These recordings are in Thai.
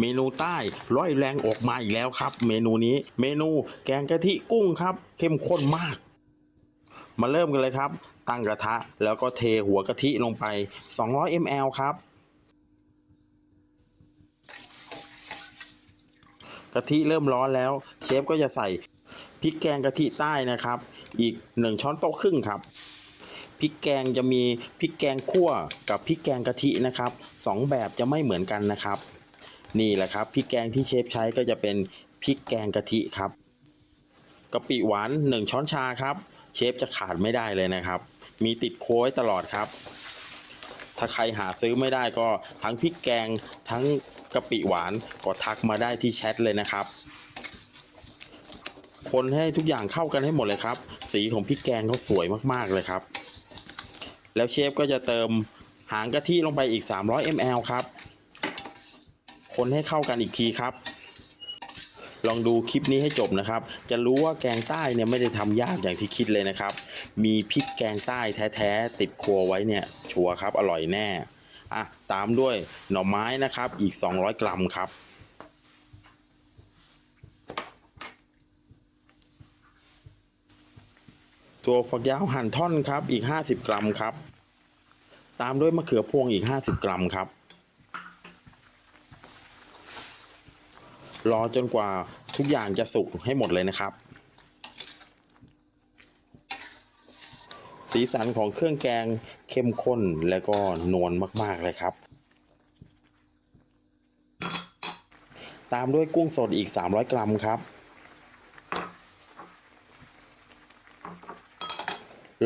เมนูใต้ร้อยแรงออกมาอีกแล้วครับ เมนูนี้เมนูแกงกะทิกุ้งครับ เข้มข้นมาก มาเริ่มกันเลยครับ ตั้งกระทะแล้วก็เทหัวกะทิลงไป 200 ml ครับกะทิเริ่มร้อนแล้ว เชฟก็จะใส่พริกแกงกะทิใต้นะครับ อีก 1 ช้อนโต๊ะครึ่งครับพริกแกงจะมีพริกแกงคั่วกับพริกแกงกะทินะครับสองแบบจะไม่เหมือนกันนะครับ นี่แหละครับพริกแกงที่เชฟใช้ก็จะเป็นพริกแกงกะทิครับกะปิหวาน 1 ช้อนชาครับ เชฟจะขาดไม่ได้เลยนะครับ มีติดโค้ยตลอดครับ ถ้าใครหาซื้อไม่ได้ก็ทั้งพริกแกงทั้งกะปิหวานก็ทักมาได้ที่แชทเลยนะครับ คนให้ทุกอย่างเข้ากันให้หมดเลยครับ สีของพริกแกงเขาสวยมากๆเลยครับ แล้วเชฟก็จะเติมหางกะทิลงไปอีก 300 ml ครับ คนให้เข้ากันอีกทีครับ ลองดูคลิปนี้ให้จบนะครับ จะรู้ว่าแกงใต้เนี่ยไม่ได้ทำยากอย่างที่คิดเลยนะครับ มีพริกแกงใต้แท้ๆติดครัวไว้เนี่ย ชัวร์ครับอร่อยแน่อะตามด้วยหน่อไม้นะครับอีก 200 กรัมครับตัวฝักยาวหั่นท่อนครับอีก 50 กรัมครับ ตามด้วยมะเขือพวงอีก 50 กรัมครับ รอจนกว่าทุกอย่างจะสุกให้หมดเลยนะครับ สีสันของเครื่องแกงเข้มข้นและก็นวลมาก ๆ เลยครับ ตามด้วยกุ้งสดอีก 300 กรัมครับ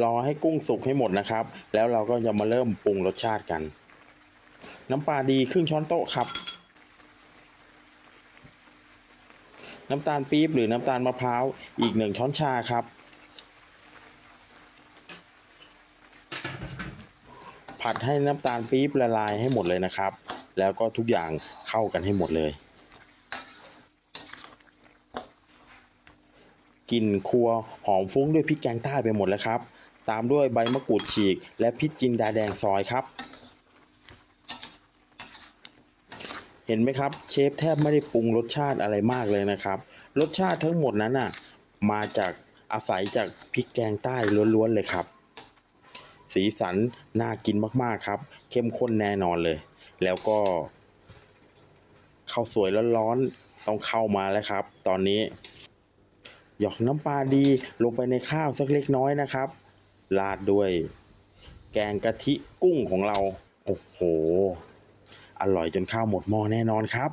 รอให้กุ้งสุกให้หมดนะครับ แล้วเราก็จะมาเริ่มปรุงรสชาติกัน น้ำปลาดีครึ่งช้อนโต๊ะครับ น้ำตาลปี๊บหรือน้ำตาลมะพร้าวอีกหนึ่งช้อนชาครับ ผัดให้น้ำตาลปี๊บละลายให้หมดเลยนะครับ แล้วก็ทุกอย่างเข้ากันให้หมดเลยกลิ่นครัวหอมฟุ้งด้วยพริกแกงใต้ไปหมดแล้วครับ ตามด้วยใบมะกรูดฉีก และพริกจินดาแดงซอยครับ เห็นไหมครับ เชฟแทบไม่ได้ปรุงรสชาติอะไรมากเลยนะครับ รสชาติทั้งหมดนั้นน่ะมาจากอาศัยจากพริกแกงใต้ล้วนๆเลยครับ สีสันน่ากินมากๆครับ เข้มข้นแน่นอนเลย แล้วก็ข้าวสวยร้อนๆต้องเข้ามาแล้วครับ ตอนนี้ หยอกน้ำปลาดีลงไปในข้าวสักเล็กน้อยนะครับราดด้วย แกงกะทิกุ้งของเรา โอ้โห อร่อยจนข้าวหมดหม้อแน่นอนครับ